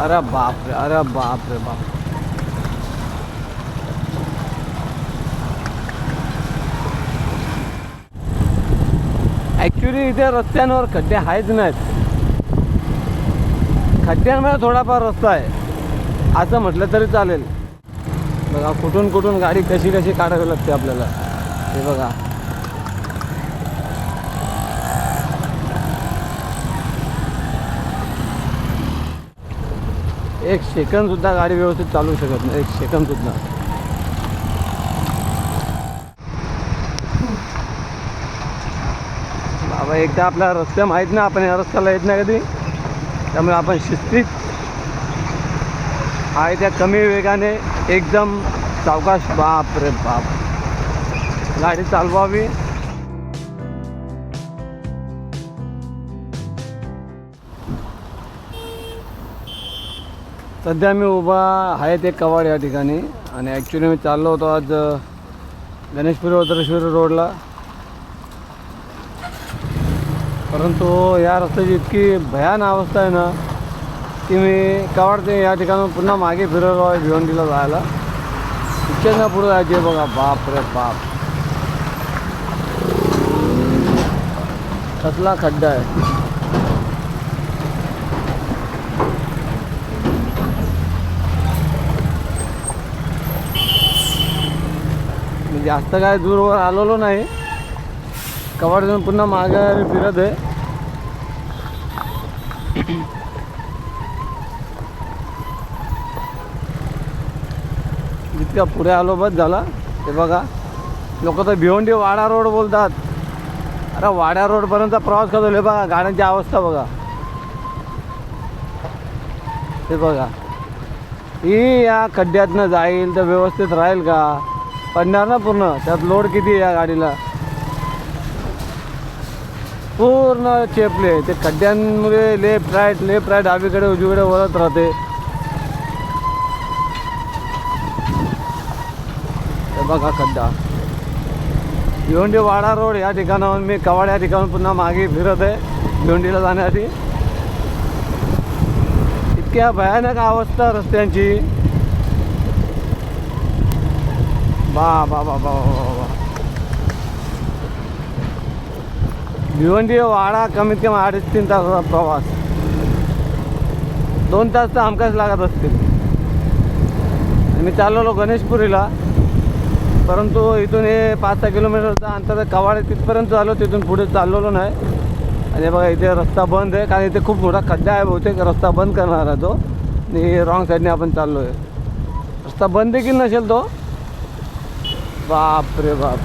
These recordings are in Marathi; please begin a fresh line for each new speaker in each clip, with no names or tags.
अरे बाप रे अरे बाप रे बाप ॲक्च्युली इथे रस्त्यांवर खड्डे आहेच नाहीत. खड्ड्यांमुळे थोडाफार रस्ता आहे. असं म्हटलं तरी चालेल. बघा कुठून कुठून गाडी कशी कशी काढावी लागते आपल्याला. हे बघा. एक सेकंद सुद्धा गाडी व्यवस्थित चालू शकत नाही. एक सेकंद सुद्धा. बाबा एकदा आपला रस्ते माहीत नाही आपण या रस्त्याला येत नाही कधी. त्यामुळे आपण शिस्तीत आहे त्या कमी वेगाने. एकदम सावकाश. बाप रे बाप. गाडी चालवावी. सध्या मी उभा आहे ते कवाड या ठिकाणी. आणि ॲक्च्युली मी चाललो होतो आज गणेशपुरी वत्रश्वरी रोडला. परंतु या रस्त्याची इतकी भयान अवस्था आहे ना की मी कवाड ते या ठिकाणून पुन्हा मागे फिरवलो आहे भिवंडीला जायला. इच्छा ना पुढे जायचे बघा बाप रे बाप. कसला खड्डा आहे. मी जास्त काय दूरवर आलेलो नाही. कवाड जाऊन पुन्हा मागे फिरत आहे. जितका पुढे आलो बस झाला. ते बघा लोक तर भिवंडी वाडा रोड बोलतात. अरे वाड्या रोडपर्यंत प्रवास करतो. हे बघा गाड्यांची अवस्था बघा. हे बघा. ही या खड्ड्यातनं जाईल तर व्यवस्थित राहील का? पडणार ना पूर्ण. त्यात लोड किती आहे या गाडीला? पूर्ण चेपले. ते खड्ड्यांमुळे लेफ्ट राईट लेफ्ट राईट डावीकडे उजवीकडे वळत राहते. बघा खड्डा. भिवंडी वाडा रोड या ठिकाणाहून मी कवाड या ठिकाणाहून पुन्हा मागे फिरत आहे भिवंडीला जाण्यासाठी. इतक्या भयानक अवस्था रस्त्यांची. बा बा बा बा बा भिवंडी वाडा कमीत कमी अडीच तीन तासाचा प्रवास दोन तास तर हमकाच लागत असतील मी चाललेलो गणेशपुरीला परंतु इथून हे पाच सहा किलोमीटरचा अंतर कवाडे तिथपर्यंत आलो तिथून पुढे चाललेलो नाही आणि बघा इथे रस्ता बंद आहे कारण इथे खूप मोठा खड्डा आहे बहुतेक रस्ता बंद करणार आहे तो आणि रॉंग साईडने आपण चाललो आहे रस्ता बंद देखील नसेल तो बाप रे बाप.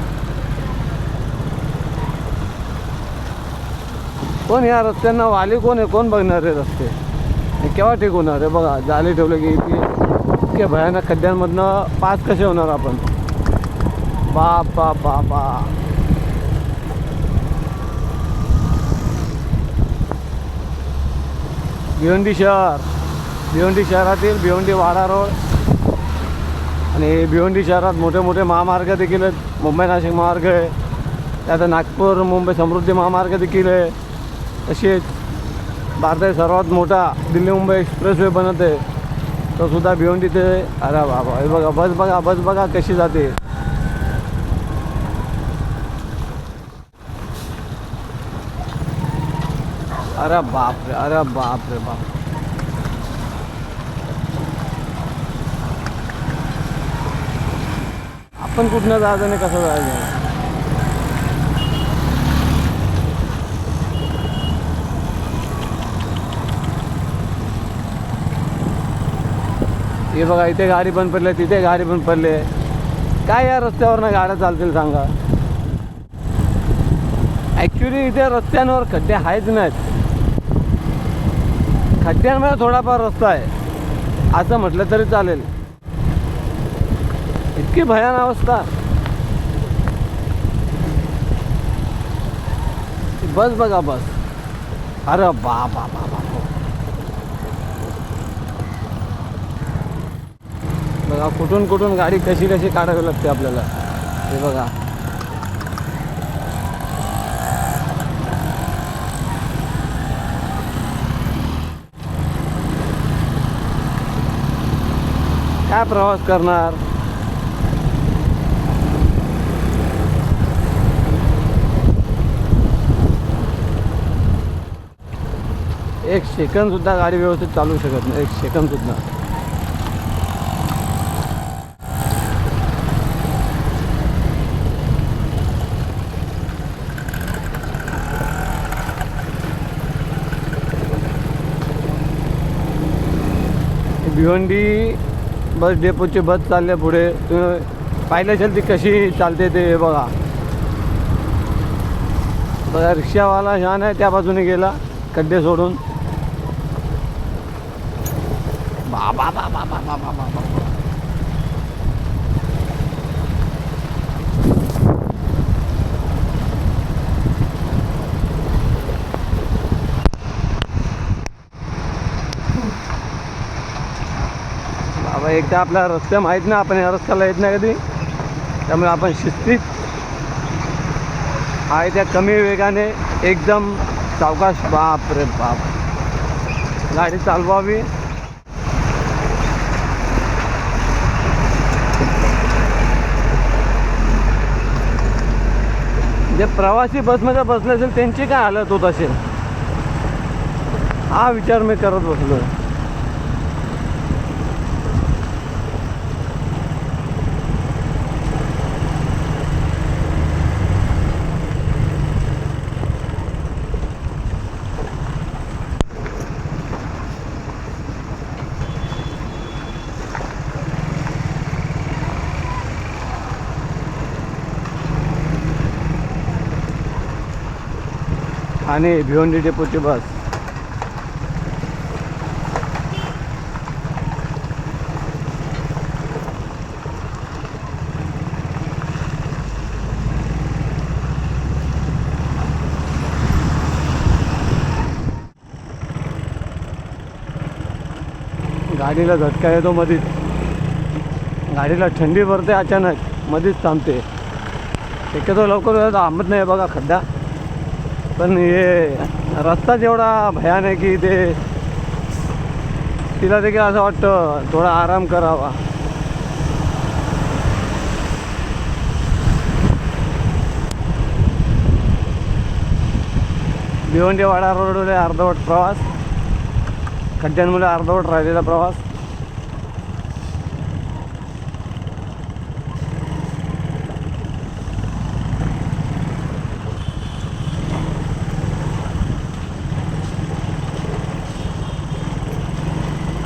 कोण या रस्त्यांना वाली कोण आहे? कोण बघणार रे रस्ते? केव्हा ठीक होणार आहे बघा जाली ठेवलं की इतके इतके भयानक खड्ड्यांमधनं पास कसे होणार आपण? बाप बाप बाप बाप. भिवंडी शहर. भिवंडी शहरातील भिवंडी वाडा रोड. आणि भिवंडी शहरात मोठे मोठे महामार्ग देखील आहेत. मुंबई नाशिक महामार्ग आहे. त्यात नागपूर मुंबई समृद्धी महामार्ग देखील आहे. तसेच भारतातील सर्वात मोठा दिल्ली मुंबई एक्सप्रेसवे बनत आहे. तो सुद्धा भिवंडी ते अरे बाबा हे बघा बस बघा बस बघा कशी जाते. अरे बाप रे अरे बाप रे बाप पण कुठनं जायचं नाही कसं जायचं? हे बघा इथे गाडी बंद पडली आहे, तिथे गाडी बंद पडली. आहे. काय या रस्त्यावरनं गाड्या चालतील सांगा? ॲक्च्युली इथे रस्त्यांवर खड्डे आहेच नाहीत. खड्ड्यांमध्ये थोडाफार रस्ता आहे. असं म्हटलं तरी चालेल. इतकी भयान अवस्था. बस बघा बस. अरे बा बा बा बा बघा कुठून कुठून गाडी कशी कशी काढावी लागते आपल्याला. हे बघा. काय प्रवास करणार? सेकंदसुद्धा गाडी व्यवस्थित चालू शकत नाही. एक सेकंदसुद्धा भिवंडी बस डेपोची बस चालले पुढे. तुम्ही पाहिलं असेल ती कशी चालते ते बघा. बघा रिक्षावाला छान आहे त्या बाजूने गेला. खड्डे सोडून. बाबा बाबा बाबा बाबा बाबा एकदा आपला रस्ता माहीत नाही आपण या रस्त्याला येत नाही कधी. त्यामुळे आपण शिस्तीत आहे त्या कमी वेगाने एकदम सावकाश. बाप रे बाप. गाडी चालवावी. जे प्रवासी बसमध्ये बसले असेल त्यांची काय हालत होत असेल? हा विचार मी करत बसलो ठाणे भिवंडी डेपोची बस. गाडीला झटका येतो मधीच. गाडीला थंडी भरते अचानक मध्येच थांबते. शक्यतो लवकर थांबत नाही बघा खड्डा. पण हे रस्ताच एवढा भयान आहे की ते तिला देखील असं वाटतं थोडा आराम करावा. भिवंडीवाडा रोडवर अर्धवट प्रवास खड्ड्यांमुळे अर्धवट राहिलेला प्रवास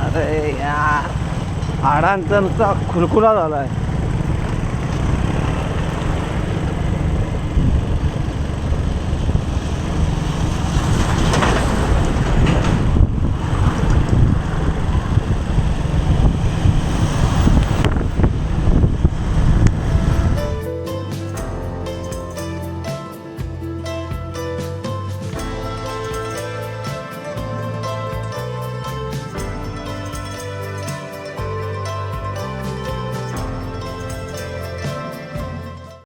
अरे यार हाडांचा नुसता खुलखुला झाला आहे